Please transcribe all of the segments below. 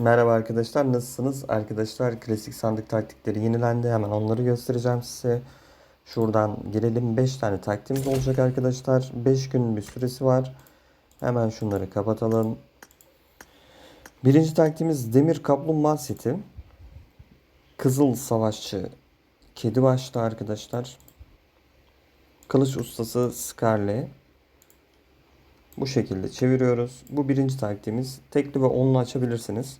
Merhaba arkadaşlar nasılsınız? Arkadaşlar klasik sandık taktikleri yenilendi. Hemen onları göstereceğim size. Şuradan girelim. 5 tane taktiğimiz olacak arkadaşlar. 5 gün bir süresi var. Hemen şunları kapatalım. Birinci taktiğimiz Demir Kaplumbağa seti. Kızıl Savaşçı Kedi başlı arkadaşlar. Kılıç ustası Scarlet. Bu şekilde çeviriyoruz. Bu birinci taktiğimiz. Tekli ve onlu açabilirsiniz.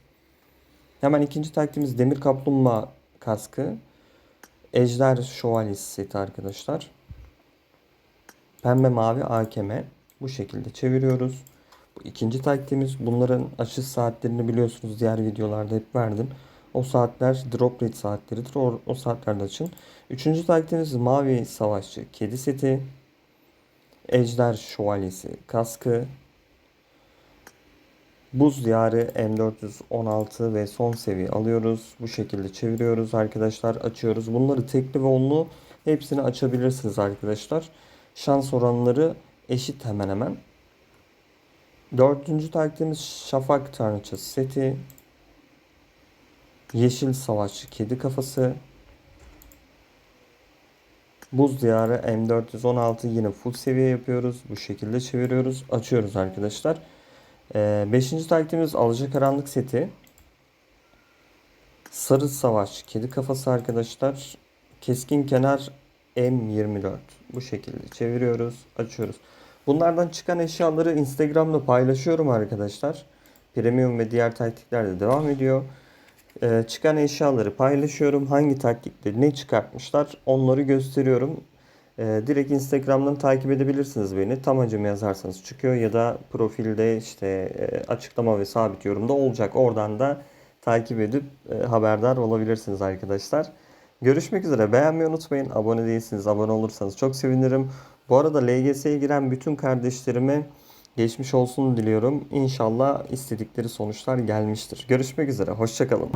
Hemen ikinci taktiğimiz demir kaplumbağa kaskı. Ejder şövalyesi arkadaşlar. Pembe mavi AKM. Bu şekilde çeviriyoruz. Bu ikinci taktiğimiz. Bunların açış saatlerini biliyorsunuz diğer videolarda hep verdim. O saatler drop rate saatleridir. O, o saatlerde açın. Üçüncü taktiğimiz mavi savaşçı kedi seti. Ejder Şövalyesi kaskı, Buz Diyarı M416 ve son seviye alıyoruz. Bu şekilde çeviriyoruz arkadaşlar. Açıyoruz. Bunları tekli ve onlu hepsini açabilirsiniz arkadaşlar. Şans oranları eşit hemen hemen. Dördüncü taktiğimiz Şafak Tanrıçası seti. Yeşil Savaşçı Kedi Kafası. Buz Diyarı M416 yine full seviye yapıyoruz. Bu şekilde çeviriyoruz. Açıyoruz arkadaşlar. Ee, beşinci taktiğimiz Alacakaranlık seti. Sarı Savaş Kedi Kafası arkadaşlar. Keskin Kenar M24. Bu şekilde çeviriyoruz. Açıyoruz. Bunlardan çıkan eşyaları Instagram'da paylaşıyorum arkadaşlar. Premium ve diğer taktikler de devam ediyor. Ee, çıkan eşyaları paylaşıyorum. Hangi taktikte ne çıkartmışlar onları gösteriyorum. Ee, direkt Instagram'dan takip edebilirsiniz beni. Tam hacım yazarsanız çıkıyor ya da profilde işte e, açıklama ve sabit yorumda olacak. Oradan da takip edip e, haberdar olabilirsiniz arkadaşlar. Görüşmek üzere. Beğenmeyi unutmayın. Abone değilsiniz. Abone olursanız çok sevinirim. Bu arada LGS'ye giren bütün kardeşlerime geçmiş olsun diliyorum. İnşallah istedikleri sonuçlar gelmiştir. Görüşmek üzere. Hoşçakalın.